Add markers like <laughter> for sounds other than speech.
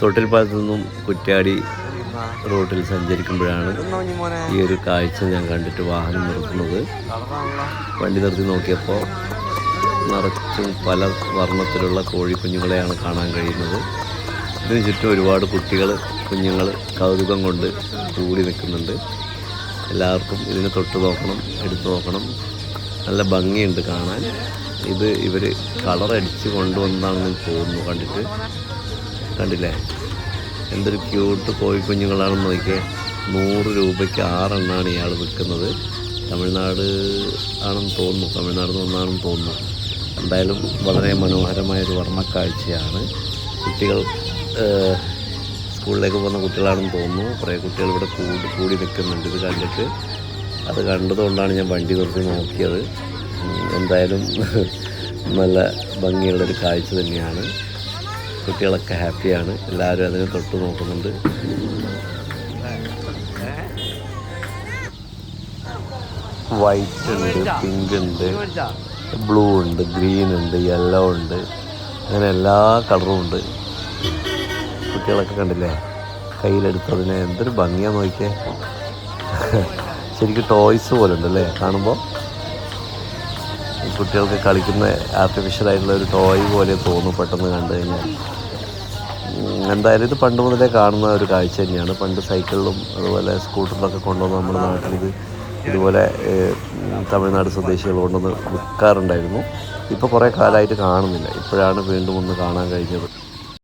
തൊട്ടിൽപ്പാലത്ത് നിന്നും കുറ്റ്യാടി റോഡിൽ സഞ്ചരിക്കുമ്പോഴാണ് ഈ ഒരു കാഴ്ച ഞാൻ കണ്ടിട്ട് വാഹനം നിർത്തുന്നത്. വണ്ടി നിർത്തി നോക്കിയപ്പോൾ നിറച്ചും പല വർണത്തിലുള്ള കോഴിക്കുഞ്ഞുങ്ങളെയാണ് കാണാൻ കഴിയുന്നത്. ഇതിന് ചുറ്റും ഒരുപാട് കുട്ടികൾ കുഞ്ഞുങ്ങൾ കൗതുകം കൊണ്ട് കൂടി നിൽക്കുന്നുണ്ട്. എല്ലാവർക്കും ഇതിനെ തൊട്ട് നോക്കണം എടുത്തു നോക്കണം. നല്ല ഭംഗിയുണ്ട് കാണാൻ. ഇത് ഇവർ കളറടിച്ച് കൊണ്ടുവന്നതാണെന്ന് തോന്നുന്നു കണ്ടിട്ട്. കണ്ടില്ലേ? എന്തൊരു ക്യൂട്ട് കോഴിക്കുഞ്ഞുങ്ങളാണെന്ന് നോക്കിയേ. നൂറ് രൂപയ്ക്ക് ആറെണ്ണമാണ് ഇയാൾ വിൽക്കുന്നത്. തമിഴ്നാട് ആണെന്ന് തോന്നുന്നു. തമിഴ്നാട് നിന്നാണെന്ന് തോന്നുന്നു. എന്തായാലും വളരെ മനോഹരമായൊരു വർണക്കാഴ്ചയാണ്. കുട്ടികൾ സ്കൂളിലേക്ക് പോകുന്ന കുട്ടികളാണെന്ന് തോന്നുന്നു. കുറേ കുട്ടികൾ ഇവിടെ കൂടി കൂടി നിൽക്കുന്നുണ്ട് ഇത് കണ്ടിട്ട്. അത് കണ്ടതുകൊണ്ടാണ് ഞാൻ വണ്ടി നിർത്തി നോക്കിയത്. എന്തായാലും <laughs> നല്ല ഭംഗിയുള്ളൊരു കാഴ്ച തന്നെയാണ്. കുട്ടികളൊക്കെ ഹാപ്പിയാണ്. എല്ലാവരും അതിനെ തൊട്ട് നോക്കുന്നുണ്ട്. വൈറ്റ് ഉണ്ട് പിങ്ക് ഉണ്ട് ബ്ലൂ ഉണ്ട് ഗ്രീൻ ഉണ്ട് യെല്ലോ ഉണ്ട് അങ്ങനെ എല്ലാ കളറും ഉണ്ട്. കുട്ടികളൊക്കെ കണ്ടില്ലേ? കയ്യിലെടുത്തതിനെ എന്തൊരു ഭംഗിയാണെന്ന് നോക്കിയേ. ശരിക്കും ടോയ്സ് പോലെ ഉണ്ടല്ലേ കാണുമ്പോൾ കുട്ടികൾക്ക് കളിക്കുന്ന ആർട്ടിഫിഷ്യൽ ആയിട്ടുള്ള ഒരു ടോയ് പോലെ തോന്നും പെട്ടെന്ന് കണ്ടു കഴിഞ്ഞാൽ. എന്തായാലും ഇത് പണ്ട് മുതലേ കാണുന്ന ഒരു കാഴ്ച തന്നെയാണ്. പണ്ട് സൈക്കിളിലും അതുപോലെ സ്കൂട്ടറിലൊക്കെ കൊണ്ടുവന്ന് നമ്മുടെ നാട്ടിൽ ഇത് ഇതുപോലെ തമിഴ്നാട് സ്വദേശികൾ കൊണ്ടുവന്ന് വിൽക്കാറുണ്ടായിരുന്നു. ഇപ്പോൾ കുറേ കാലമായിട്ട് കാണുന്നില്ല. ഇപ്പോഴാണ് വീണ്ടും ഒന്ന് കാണാൻ കഴിഞ്ഞത്.